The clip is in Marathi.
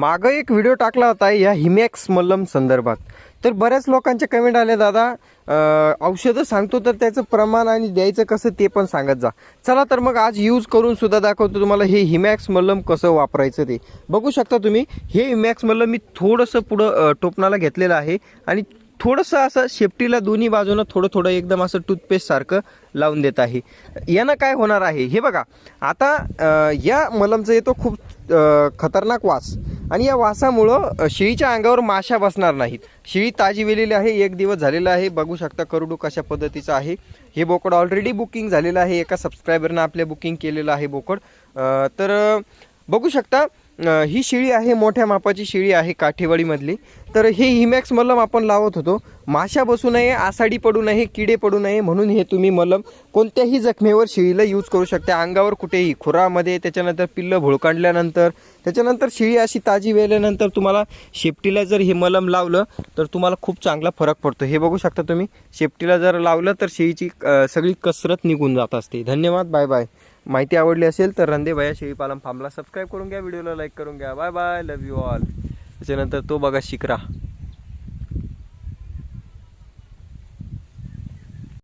मागं एक व्हिडिओ टाकला होता या हिमॅक्स मल्लम संदर्भात. तर बऱ्याच लोकांचे कमेंट आले दादा औषधं सांगतो तर त्याचं प्रमाण आणि द्यायचं कसं ते पण सांगत जा. चला तर मग आज यूज करून सुद्धा दाखवतो तुम्हाला हे हिमॅक्स मल्लम कसं वापरायचं ते. बघू शकता तुम्ही हे हिमॅक्स मल्लम मी थोडंसं पुढं टोपणाला घेतलेलं आहे आणि थोडंसं असं शेपटीला दोन्ही बाजूनं थोडं थोडं एकदम असं टूथपेस्टसारखं लावून देत आहे. यानं काय होणार आहे? हे बघा आता या मलमचा येतो खूप खतरनाक वास. आणि या वासामुळं शिळीच्या शेळीच्या अंगावर माशा बसणार नाहीत. शेळी ताजी वेलेली आहे एक दिवस झालेला आहे. बघू शकता करुडू कशा पद्धतीचं आहे. हे बोकड ऑलरेडी बुकिंग झालेलं आहे. एका सबस्क्रायबरनं आपल्या बुकिंग केलेलं आहे बोकड. तर बघू शकता ही शेळी आहे मोठ्या मापाची शेळी आहे काठेवाडीमधली. तर हे हिमॅक्स मलम आपण लावत होतो. माशा बसू नये आसाडी पडू नये किडे पडू नये म्हणून हे तुम्ही मलम कोणत्याही जखमेवर शेळीला यूज करू शकता. अंगावर कुठेही खुरामध्ये त्याच्यानंतर पिल्लं भुळकांडल्यानंतर त्याच्यानंतर शेळी अशी ताजी वेल्यानंतर तुम्हाला शेपटीला जर हे मलम लावलं तर तुम्हाला खूप चांगला फरक पडतो. हे बघू शकता तुम्ही शेपटीला जर लावलं तर शेळीची सगळी कसरत निघून जात असते. धन्यवाद बाय बाय. माहिती आवडली असेल तर रंदे भया शेळी पालन फार्मला सबस्क्राईब करून घ्या व्हिडिओला लाईक करून घ्या. Bye bye love you all त्याच्यानंतर तो बघा शिकरा.